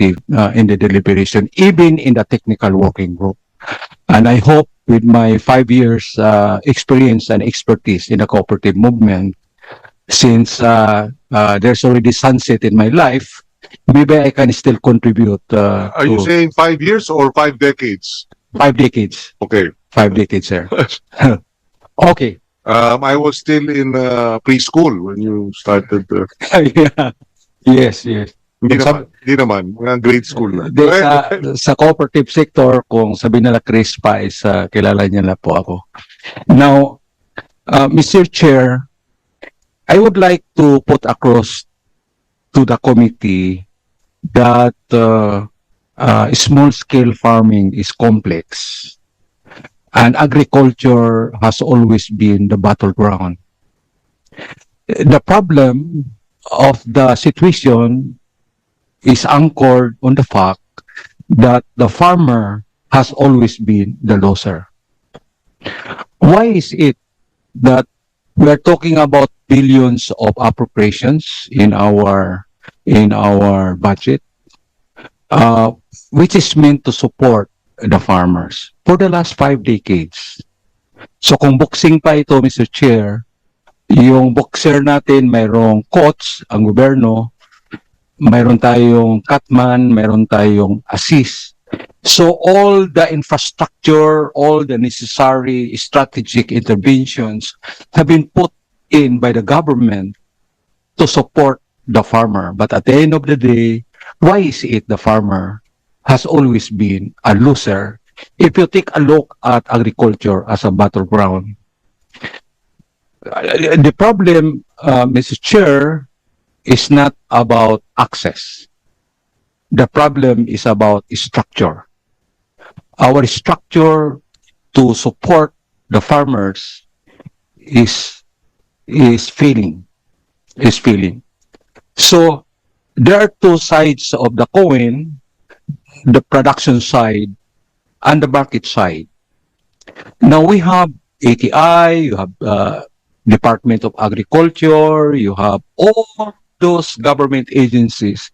active uh, in the deliberation, even in the technical working group. And I hope with my five years uh, experience and expertise in the cooperative movement, since uh, uh, there's already sunset in my life, maybe I can still contribute uh, Are you saying five years or five decades? five decades. Okay. Five decades, sir. okay. Um, I was still in uh, preschool when you started. Uh, yeah. Yes, yes. Hindi naman, hindi naman, mga grade school na. Di, sa, sa cooperative sector, kung sabi nila Chris Pies, uh, kilala niya na po ako. Now, uh, Mr. Chair, I would like to put across to the committee that uh, uh, small-scale farming is complex and agriculture has always been the battleground. The problem of the situation is anchored on the fact that the farmer has always been the loser. Why is it that we are talking about billions of appropriations in our in our budget, uh, which is meant to support the farmers for the last five decades? So kung boxing pa ito, Mr. Chair, yung boxer natin mayroong coach, ang gobyerno, mayroon tayong Catman, mayroon tayong assist. So all the infrastructure, all the necessary strategic interventions have been put in by the government to support the farmer. But at the end of the day, why is it the farmer has always been a loser if you take a look at agriculture as a battleground? Uh, The problem, uh, Mr. Chair, is not about access. The problem is about structure. Our structure to support the farmers is is failing, is failing. So there are two sides of the coin: the production side and the market side. Now we have ATI, you have uh, Department of Agriculture, you have all those government agencies,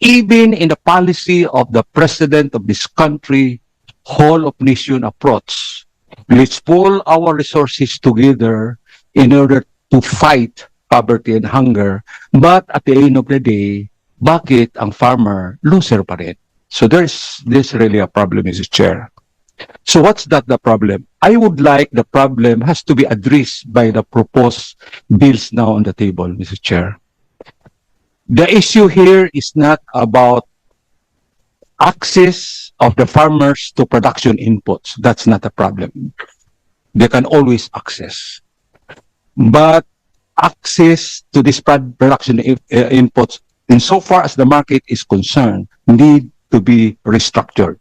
even in the policy of the president of this country, whole of nation approach. Let's pull our resources together in order to fight poverty and hunger. But at the end of the day, bakit ang farmer loser pa rin? So there's this really a problem, Mr. Chair. So what's that the problem? I would like the problem has to be addressed by the proposed bills now on the table, Mr. Chair. The issue here is not about access of the farmers to production inputs. That's not a problem. They can always access. But access to prod- production i- uh, inputs, insofar as the market is concerned, need to be restructured.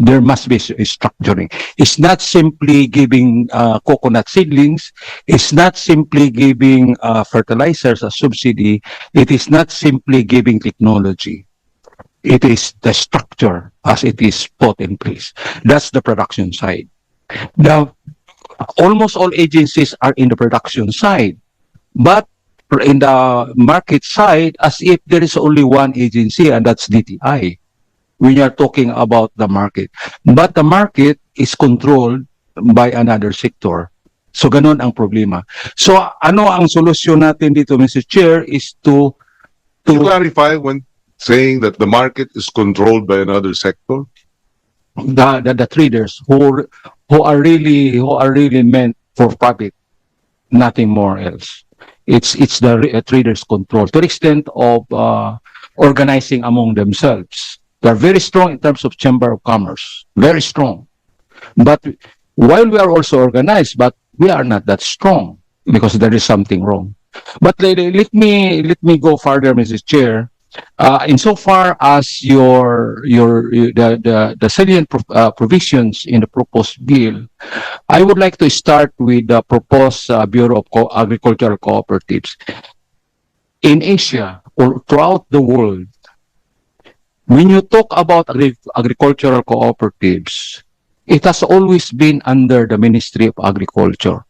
There must be structuring. It's not simply giving uh, coconut seedlings. It's not simply giving uh, fertilizers as subsidy. It is not simply giving technology. It is the structure as it is put in place. That's the production side. Now, almost all agencies are in the production side, but in the market side, as if there is only one agency, and that's DTI. When you are talking about the market. But the market is controlled by another sector. So, ganun ang problema. So, ano ang solusyon natin dito, Mr. Chair, is to To to clarify when saying that the market is controlled by another sector, the, the, the traders who who are really who are really meant for profit, nothing more else. It's it's the uh, traders' control to the extent of uh, organizing among themselves. They are very strong in terms of chamber of commerce, very strong. But while we are also organized, but we are not that strong because there is something wrong. But let, let me let me go further, Mrs. Chair. Uh, insofar as your your the the, the salient uh, provisions in the proposed bill, I would like to start with the proposed uh, Bureau of Co- Agricultural Cooperatives. In Asia or throughout the world, when you talk about agri- agricultural cooperatives, it has always been under the Ministry of Agriculture.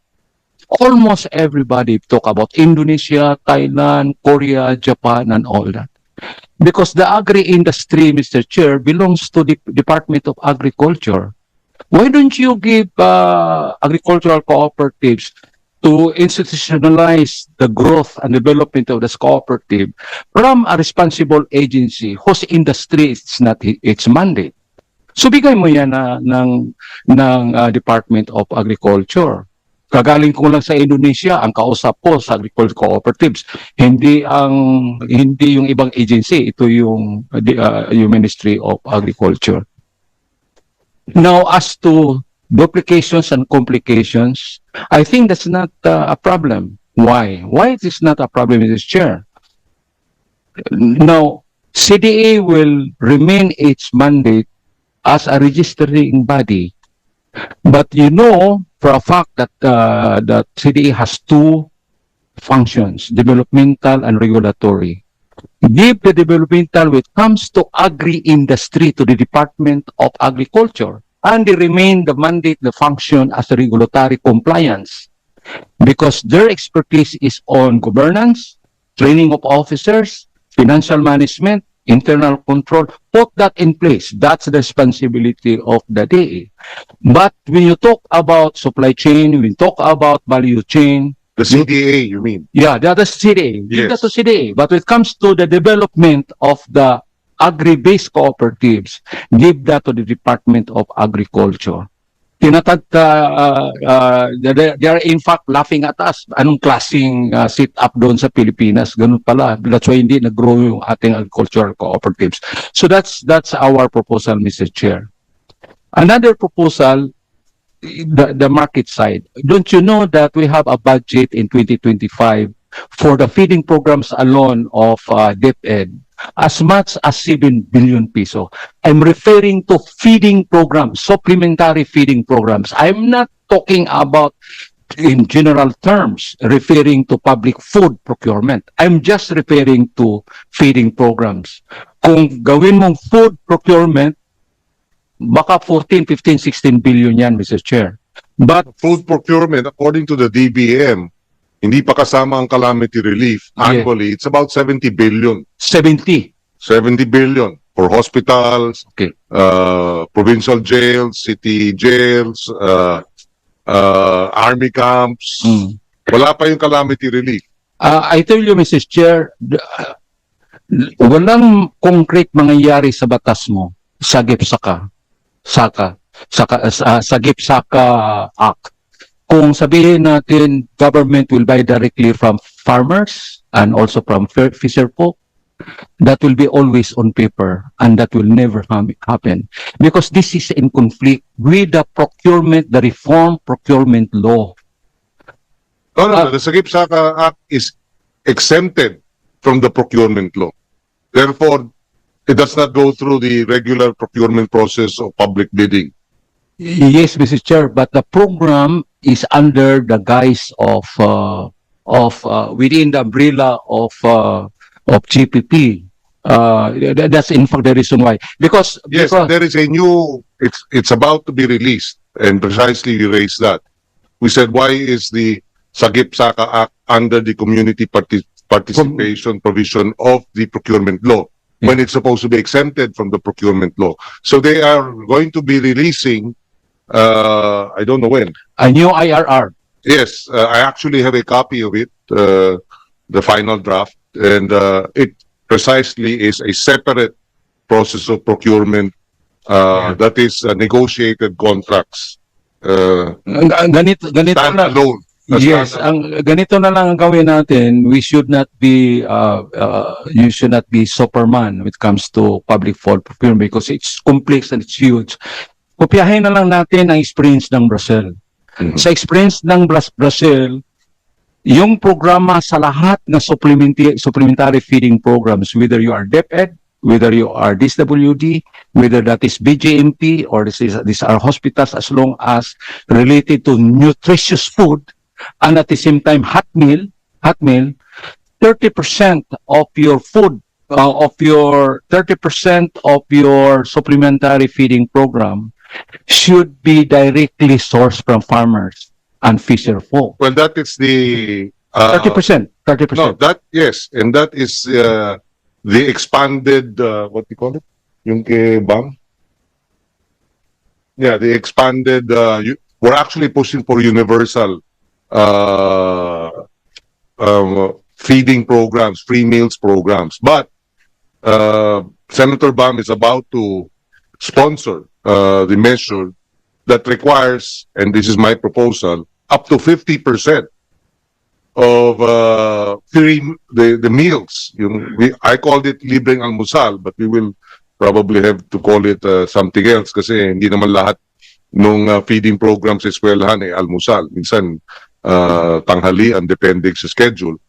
Almost everybody talk about Indonesia, Thailand, Korea, Japan, and all that. Because the agri-industry, Mr. Chair, belongs to the Department of Agriculture. Why don't you give uh, agricultural cooperatives to institutionalize the growth and development of this cooperative from a responsible agency whose industry is not its mandate? So bigay mo yan na, ng, ng uh, Department of Agriculture. Kagaling ko lang sa Indonesia, ang kausap ko sa agricultural cooperatives, hindi ang hindi yung ibang agency, ito yung uh, uh, yung Ministry of Agriculture. Now as to duplications and complications, I think that's not uh, a problem. Why? Why it is not a problem, Mr. Chair? Now, CDA will remain its mandate as a registering body. But you know for a fact that uh, that CDA has two functions, developmental and regulatory. Give the developmental it comes to agri-industry to the Department of Agriculture and they remain the mandate, the function as regulatory compliance because their expertise is on governance, training of officers, financial management, internal control. Put that in place. That's the responsibility of the DA. But when you talk about supply chain, when you talk about value chain, The CDA, you mean? yeah, the other CDA. That Yes. to CDA. But when it comes to the development of the agri-based cooperatives, give that to the Department of Agriculture. Tinatag, uh, uh, they, they are in fact laughing at us. Anong klaseng uh, sit-up doon sa Pilipinas? Ganun pala. That's why hindi nag-grow yung ating agricultural cooperatives. So that's, that's our proposal, Mr. Chair. Another proposal, the, the market side. Don't you know that we have a budget in 2025 for the feeding programs alone of uh, DepEd as much as 7 billion peso. I'm referring to feeding programs, supplementary feeding programs. I'm not talking about in general terms referring to public food procurement. I'm just referring to feeding programs. Kung gawin mong food procurement, baka 14, 15, 16 billion yan, Mr. Chair. But Food procurement, according to the DBM, hindi pa kasama ang calamity relief. Yeah. Annually, it's about 70 billion. 70, 70 billion for hospitals, Okay. uh, provincial jails, city jails, uh, uh, army camps. Mm. Wala pa yung calamity relief. Uh, I tell you, Mrs. Chair, the- uh, walang concrete mangyayari sa batas mo, sagip saka, saka, saka, sa, sagip saka act. Kung sabihin natin, government will buy directly from farmers and also from fi- fisher folk, that will be always on paper and that will never happen because this is in conflict with the procurement, the reform procurement law. No, no, no. The Sagip Saka Act is exempted from the procurement law. Therefore, it does not go through the regular procurement process of public bidding. Yes, Mr. Chair, but the program is under the guise of, uh, of, uh, within the umbrella of, uh, of GPP. Uh, th- that's in fact the reason why. Because, Yes, because, there is a new, it's, it's about to be released, and precisely we raised that. We said, why is the Sagip Saka Act under the community parti- participation provision of the procurement law? When it's supposed to be exempted from the procurement law. So they are going to be releasing, uh, I don't know when. a new IRR. Yes, uh, I actually have a copy of it, uh, the final draft, and uh, it precisely is a separate process of procurement uh, that is uh, negotiated contracts. Uh, Ganito, ganito na. alone. Yes, ang ganito na lang ang gawin natin. We should not be uh, uh, you should not be superman when it comes to public food procurement because it's complex and it's huge. Kopyahin na lang natin ang experience ng Brazil. Mhm. Sa experience ng Brazil, yung programa sa lahat na supplementary, supplementary feeding programs, whether you are DepEd, whether you are DSWD, whether that is BJMP or this is, these are hospitals as long as related to nutritious food and at the same time hot meal, hot meal, 30% of your food, uh, of your 30% of your supplementary feeding program should be directly sourced from farmers and fisher folk. Well, that is the uh, 30%, 30%. No, that yes, and that is uh, the expanded, uh, what do you call it? Yung kay BAM? Yeah, the expanded, uh, you, we're actually pushing for universal, uh, um, feeding programs, free meals programs. But, uh, Senator Bam is about to sponsor, uh, the measure that requires, and this is my proposal, up to fifty percent of uh, free the the meals. Yung, we, I called it libreng almusal, but we will probably have to call it uh, something else kasi hindi naman lahat nung uh, feeding programs sa eskwelahan ay almusal. Minsan uh, tanghalian depending sa schedule.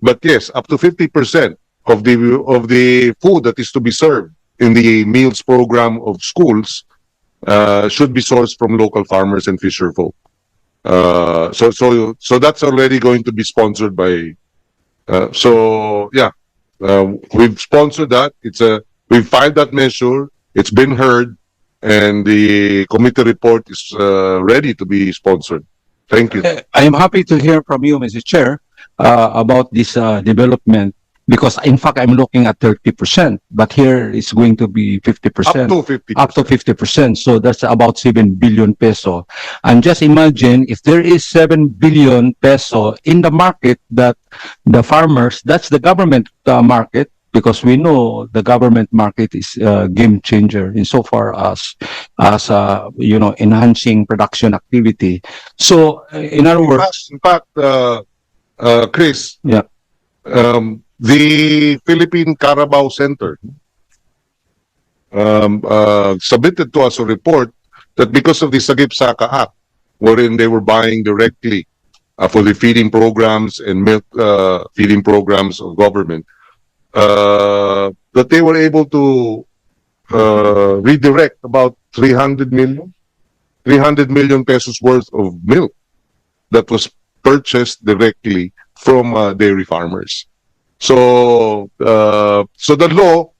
But yes, up to 50% of the of the food that is to be served in the meals program of schools uh, should be sourced from local farmers and fisher folk. Uh, so so so that's already going to be sponsored by. Uh, so yeah, uh, we've sponsored that. It's a we've filed that measure. It's been heard, and the committee report is uh, ready to be sponsored. Thank you. I am happy to hear from you, Mr. Chair, uh, about this uh, development because in fact I'm looking at 30%, but here it's going to be 50%. Up to fifty. up to 50%. So that's about 7 billion peso. And just imagine if there is 7 billion peso in the market that the farmers, that's the government uh, market, because we know the government market is a game changer insofar as, as, uh, you know, enhancing production activity. So uh, in other In fact, words, in fact, uh, uh, Chris. Yeah. Um, the Philippine Carabao Center um, uh, submitted to us a report that because of the Sagip Saka Act, wherein they were buying directly uh, for the feeding programs and milk uh, feeding programs of government, uh, that they were able to uh, redirect about 300 million, 300 million pesos worth of milk that was purchased directly from uh, dairy farmers. So, uh, so the law,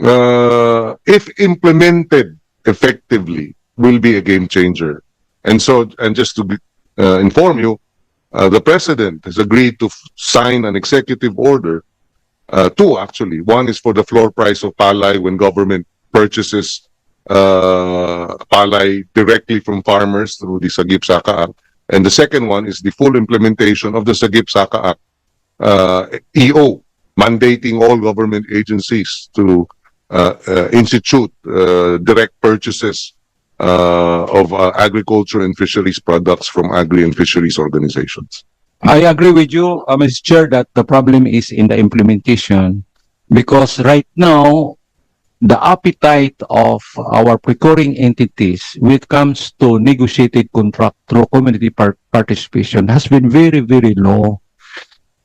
uh, if implemented effectively, will be a game changer. And so, and just to uh, inform you, uh, the president has agreed to sign an executive order, uh, two actually. One is for the floor price of palay when government purchases uh, palay directly from farmers through the Sagip Saka Act. And the second one is the full implementation of the Sagip Saka Act EO, mandating all government agencies to uh, uh, institute uh, direct purchases uh, of uh, agriculture and fisheries products from agri and fisheries organizations. I agree with you, uh, Mr. Chair, that the problem is in the implementation because right now, the appetite of our procuring entities when it comes to negotiated contract through community par- participation has been very, very low.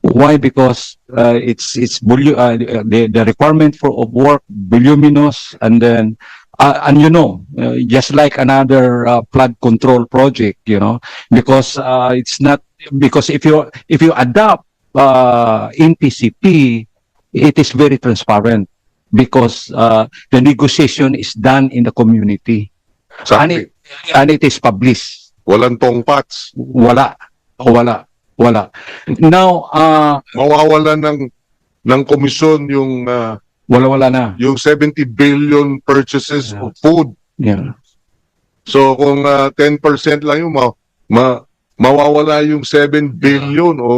Why? Because uh, it's it's volu- uh, the the requirement for of work voluminous and then uh, and you know uh, just like another uh, flood control project, you know, because uh, it's not because if you if you adopt uh, NPCP, it is very transparent because uh, the negotiation is done in the community and it, and it is published. walang tongpats. Wala, wala, wala. Now, uh, Mawawalan ng ng komisyon yung uh, wala, wala na. yung 70 billion purchases Yeah. of food. Yeah. So kung uh, 10% lang yung ma, ma mawawala yung 7 billion o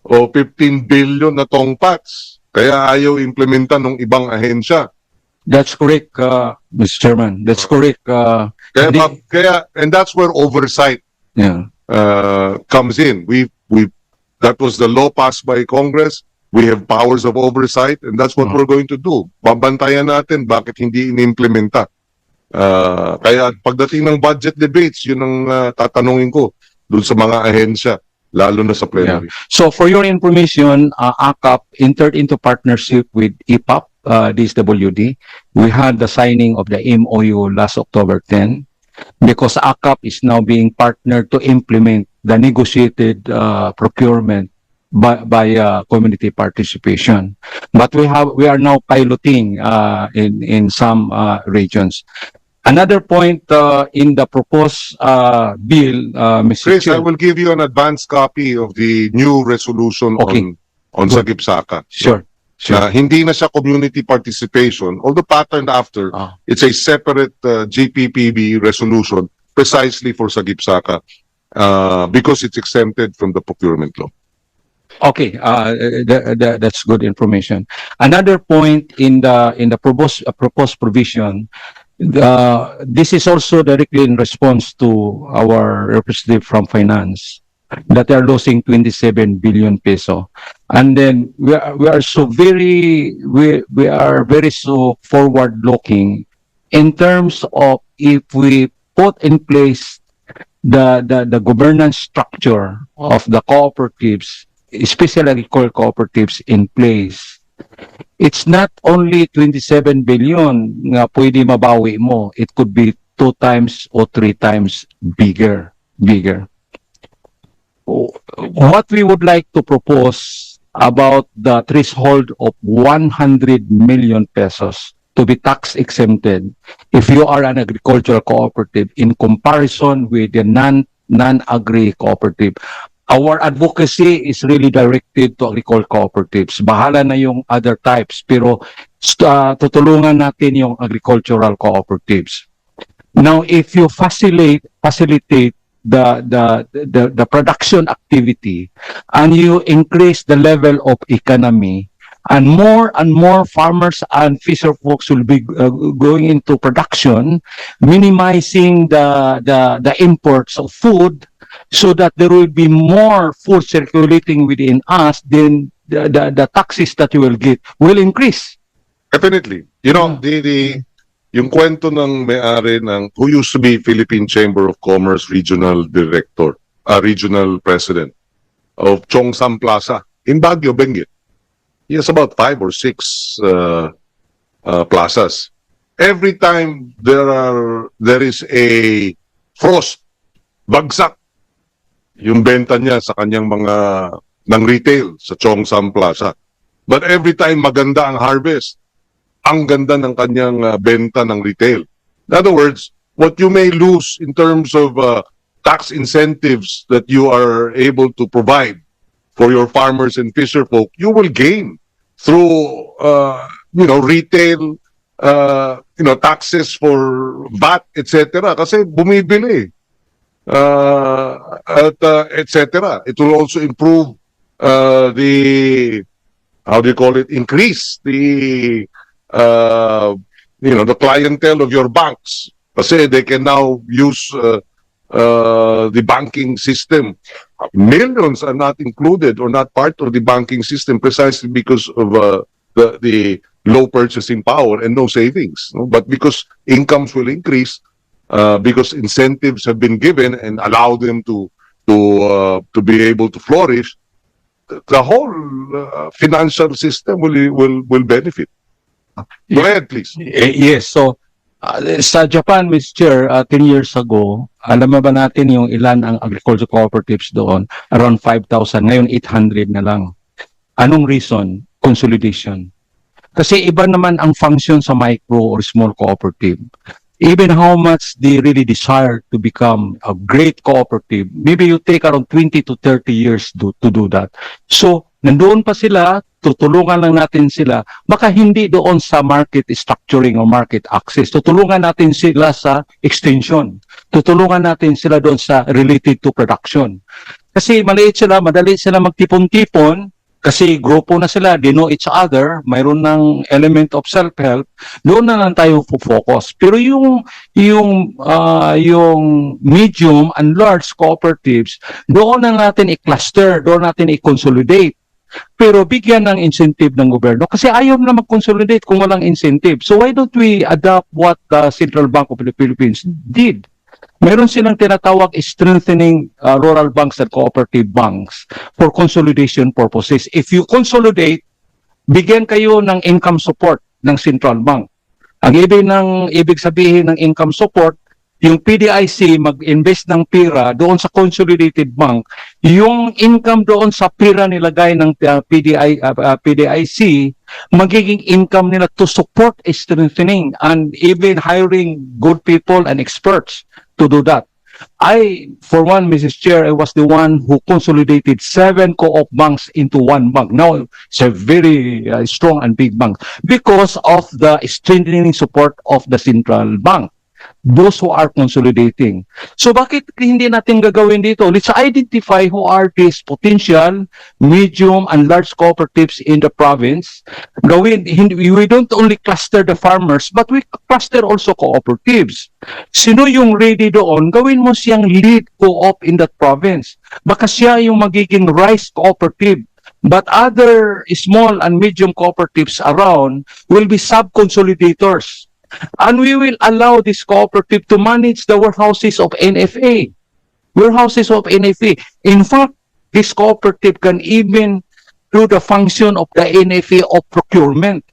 o 15 billion na tongpats. Kaya ayaw implementa ng ibang ahensya. That's correct, uh, Mr. Chairman. That's correct. Uh, Kaya, Hindi- kaya and that's where oversight yeah. Uh, comes in. We we that was the law passed by Congress. We have powers of oversight and that's what Mm. we're going to do. Babantayan natin bakit hindi inimplementa. Uh, kaya pagdating ng budget debates, yun ang uh, tatanungin ko dun sa mga ahensya, lalo na sa plenary. So for your information, uh, ACAP entered into partnership with EPAP, uh, DSWD. We had the signing of the MOU last October 10 because ACAP is now being partnered to implement the negotiated uh, procurement by, by uh, community participation. But we have we are now piloting uh, in in some uh, regions. Another point uh, in the proposed uh, bill, uh, Mr. Chris, I Chair. will give you an advance copy of the new resolution Okay. on on Good. Sagip Saka. Sure, Sure. na hindi na siya community participation, although patterned after, Ah. it's a separate uh, GPPB resolution precisely for Sagip Saka uh, because it's exempted from the procurement law. Okay, uh, th- th- that's good information. Another point in the, in the proposed, uh, proposed provision, uh, this is also directly in response to our representative from finance that are losing 27 billion peso. And then we are, we are so very, we, we are very so forward looking in terms of if we put in place the, the, the governance structure of the cooperatives, especially agricultural cooperatives in place, it's not only 27 billion nga pwede mabawi mo. It could be two times or three times bigger, bigger. What we would like to propose about the threshold of 100 million pesos to be tax exempted if you are an agricultural cooperative in comparison with the non non-agri cooperative. Our advocacy is really directed to agricultural cooperatives. Bahala na yung other types, pero uh, tutulungan natin yung agricultural cooperatives. Now, if you facilitate facilitate the the the, the production activity and you increase the level of economy and more and more farmers and fisher folks will be uh, going into production minimizing the the the imports of food so that there will be more food circulating within us then the, the, the taxes that you will get will increase Definitely. You know, the, the, yung kwento ng may-ari ng, who used to be Philippine Chamber of Commerce Regional Director, uh, Regional President of Chongsam Plaza in Baguio, Benguet. He has about five or six uh, uh, plazas. Every time there are, there is a frost, bagsak, yung benta niya sa kanyang mga, ng retail sa Chongsam Plaza. But every time maganda ang harvest, ang ganda ng kanyang uh, benta ng retail. In other words, what you may lose in terms of uh, tax incentives that you are able to provide for your farmers and fisher folk, you will gain through, uh, you know, retail, uh, you know, taxes for VAT, etc. Kasi bumibili. Uh, at, uh, etc. It will also improve uh, the, how do you call it, increase the uh, you know, the clientele of your banks. Kasi they can now use uh, uh, the banking system. Millions are not included or not part of the banking system precisely because of uh, the, the low purchasing power and no savings. no? But because incomes will increase, uh, because incentives have been given and allow them to to uh, to be able to flourish, the whole uh, financial system will will will benefit. Go ahead, please. Eh, yes, so uh, sa Japan, Mr. Chair, uh, 10 years ago, alam mo ba natin yung ilan ang agriculture cooperatives doon? Around 5,000. Ngayon, 800 na lang. Anong reason? Consolidation. Kasi iba naman ang function sa micro or small cooperative. Even how much they really desire to become a great cooperative, maybe you take around 20 to 30 years to, to do that. So, nandoon pa sila, tutulungan lang natin sila, baka hindi doon sa market structuring or market access. Tutulungan natin sila sa extension. Tutulungan natin sila doon sa related to production. Kasi maliit sila, madali sila magtipon-tipon, kasi grupo na sila, they know each other, mayroon ng element of self-help, doon na lang tayo focus. Pero yung yung ah, yung medium and large cooperatives, doon na natin i-cluster, doon natin i-consolidate. Pero bigyan ng incentive ng gobyerno kasi ayaw na mag-consolidate kung walang incentive. So why don't we adopt what the Central Bank of the Philippines did? Meron silang tinatawag strengthening uh, rural banks and cooperative banks for consolidation purposes. If you consolidate, bigyan kayo ng income support ng Central Bank. Ang ibig ng ibig sabihin ng income support, yung PDIC mag-invest ng pira doon sa consolidated bank, yung income doon sa pira nilagay ng uh, PDI, uh, uh, PDIC, magiging income nila to support strengthening and even hiring good people and experts to do that. I, for one, Mrs. Chair, I was the one who consolidated seven co-op banks into one bank. Now, it's a very uh, strong and big bank because of the strengthening support of the central bank. Those who are consolidating. So bakit hindi natin gagawin dito? Let's identify who are these potential medium and large cooperatives in the province. Gawin, hindi, we don't only cluster the farmers, but we cluster also cooperatives. Sino yung ready doon? Gawin mo siyang lead co-op in that province. Baka siya yung magiging rice cooperative. But other small and medium cooperatives around will be sub-consolidators. And we will allow this cooperative to manage the warehouses of NFA. Warehouses of NFA. In fact, this cooperative can even do the function of the NFA of procurement.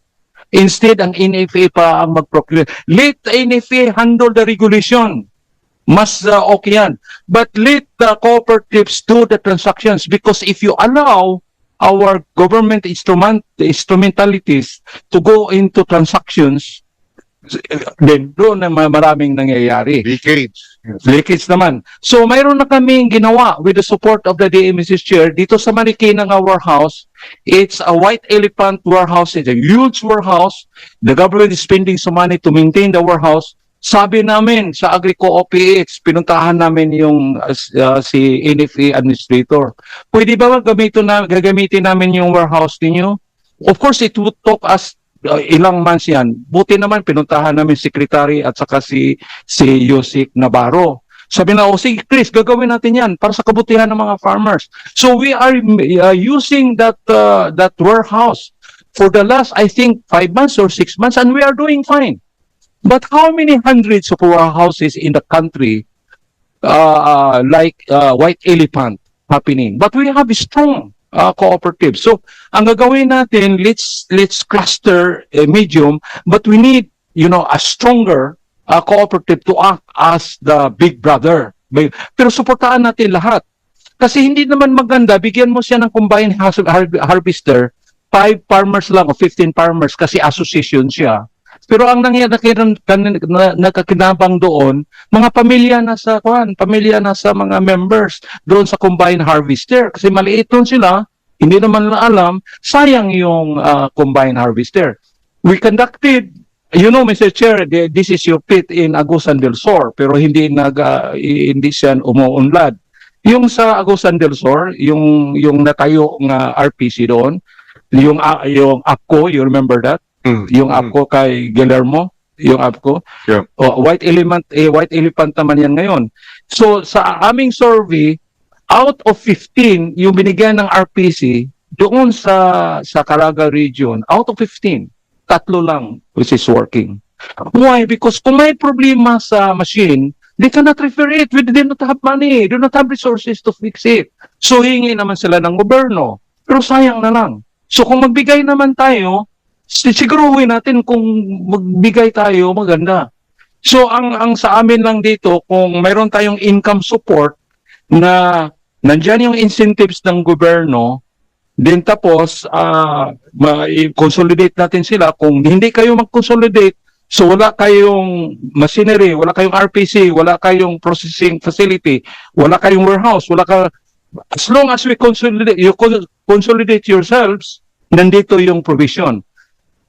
Instead, ang NFA pa ang mag-procure. Let the NFA handle the regulation. Mas uh, okay yan. But let the cooperatives do the transactions because if you allow our government instrument instrumentalities to go into transactions, then doon na ma- maraming nangyayari. Decades. Leakage naman. So mayroon na kaming ginawa with the support of the DMSS Chair dito sa Marikina nga warehouse. It's a white elephant warehouse. It's a huge warehouse. The government is spending some money to maintain the warehouse. Sabi namin sa Agrico OPH, pinuntahan namin yung uh, uh, si NFA administrator. Pwede ba gamitin na, gagamitin namin yung warehouse ninyo? Of course, it would take us uh, ilang months yan. Buti naman, pinuntahan namin secretary at saka si, si Yosik Navarro. Sabi na, oh, sige Chris, gagawin natin yan para sa kabutihan ng mga farmers. So we are uh, using that, uh, that warehouse for the last, I think, five months or six months, and we are doing fine. But how many hundreds of warehouses in the country uh, uh, like uh, White Elephant happening? But we have strong uh, cooperative. So, ang gagawin natin, let's let's cluster a medium, but we need, you know, a stronger uh, cooperative to act as the big brother. Pero suportahan natin lahat. Kasi hindi naman maganda, bigyan mo siya ng combined harvester, 5 farmers lang o 15 farmers kasi association siya. Pero ang nangyayari na nakakinabang doon, mga pamilya na sa kuan, pamilya na sa mga members doon sa combined harvester kasi maliit doon sila, hindi naman na alam, sayang yung ah, combined harvester. We conducted You know, Mr. Chair, this is your pit in Agusan del Sur, pero hindi nag i- hindi siya umuunlad. Yung sa Agusan del Sur, yung yung natayo nga RPC doon, yung ah, yung APCO, you remember that? Mm. yung Mm. APCO kay Guillermo, yung APCO. Yeah. O, white element, eh, white elephant naman yan ngayon. So, sa aming survey, out of 15, yung binigyan ng RPC, doon sa, sa Caraga region, out of 15, tatlo lang which is working. Why? Because kung may problema sa machine, they cannot refer it. We do not have money. Do not have resources to fix it. So, hingi naman sila ng gobyerno. Pero sayang na lang. So, kung magbigay naman tayo, siguruhin natin kung magbigay tayo, maganda. So, ang, ang sa amin lang dito, kung mayroon tayong income support na nandyan yung incentives ng gobyerno, then tapos, ah ma-consolidate natin sila. Kung hindi kayo mag-consolidate, so wala kayong machinery, wala kayong RPC, wala kayong processing facility, wala kayong warehouse, wala ka as long as we consolidate you con- consolidate yourselves, nandito yung provision.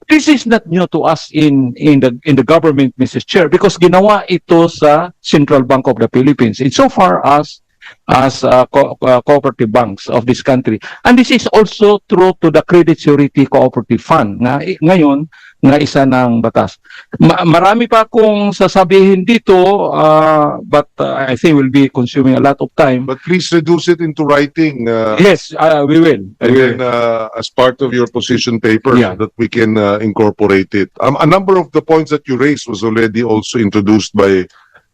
This is not new to us in in the in the government, Mrs. Chair, because ginawa ito sa Central Bank of the Philippines insofar as as uh, co- uh, cooperative banks of this country. And this is also true to the Credit Security Cooperative Fund i- ngayon nga isa ng batas. Ma- marami pa akong sasabihin dito uh, but uh, I think we'll be consuming a lot of time. But please reduce it into writing, uh, Yes, uh, we will. and then, uh, as part of your position paper, Yeah. so that we can, uh, incorporate it. Um, a number of the points that you raised was already also introduced by,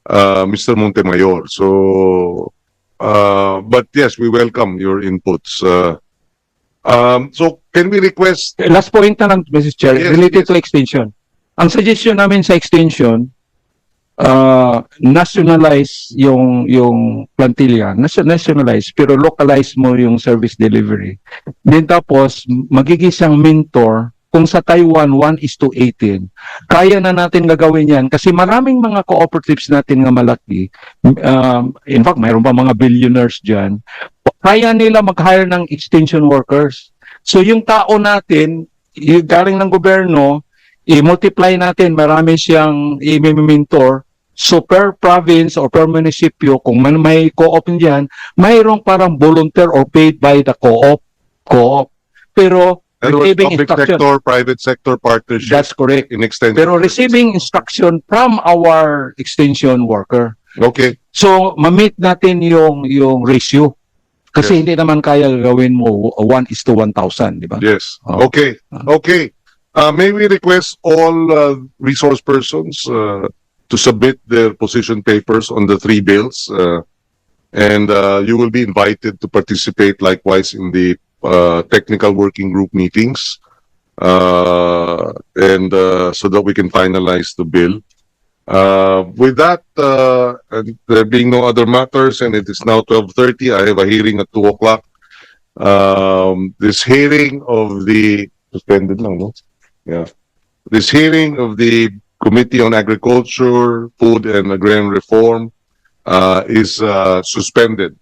uh, Mr. Montemayor. So, uh, but yes, we welcome your inputs. Uh, um, so can we request, Last point na lang, Mrs. Chair, Yes, related yes. to extension. Ang suggestion namin sa extension, uh, nationalize yung yung plantilla, Nation- nationalize, pero localize mo yung service delivery. Then tapos, magiging siyang mentor kung sa Taiwan 1 is to 18, kaya na natin gagawin yan kasi maraming mga cooperatives natin nga malaki, um, in fact, mayroon pa mga billionaires dyan, kaya nila mag-hire ng extension workers. So yung tao natin, yung galing ng gobyerno, i-multiply natin, marami siyang i-mentor, so per province or per municipio, kung man may co-op dyan, mayroong parang volunteer or paid by the co-op, co-op. Pero receiving public instruction, sector, private sector partnership that's correct. in extension. Pero receiving instruction from our extension worker. Okay, So, ma-meet natin yung, yung ratio. Kasi Yes. hindi naman kaya gawin mo 1 is to 1,000, di ba? yes, Oh. okay, okay. Uh, may we request all uh, resource persons uh, to submit their position papers on the three bills? Uh, and uh, you will be invited to participate likewise in the uh, technical working group meetings. Uh, and uh, so that we can finalize the bill. Uh, with that, uh, and there being no other matters, and it is now twelve thirty, I have a hearing at two o'clock. Um, this hearing of the, suspended lang, no? Yeah. This hearing of the Committee on Agriculture, Food and Agrarian Reform, uh, is, uh, suspended.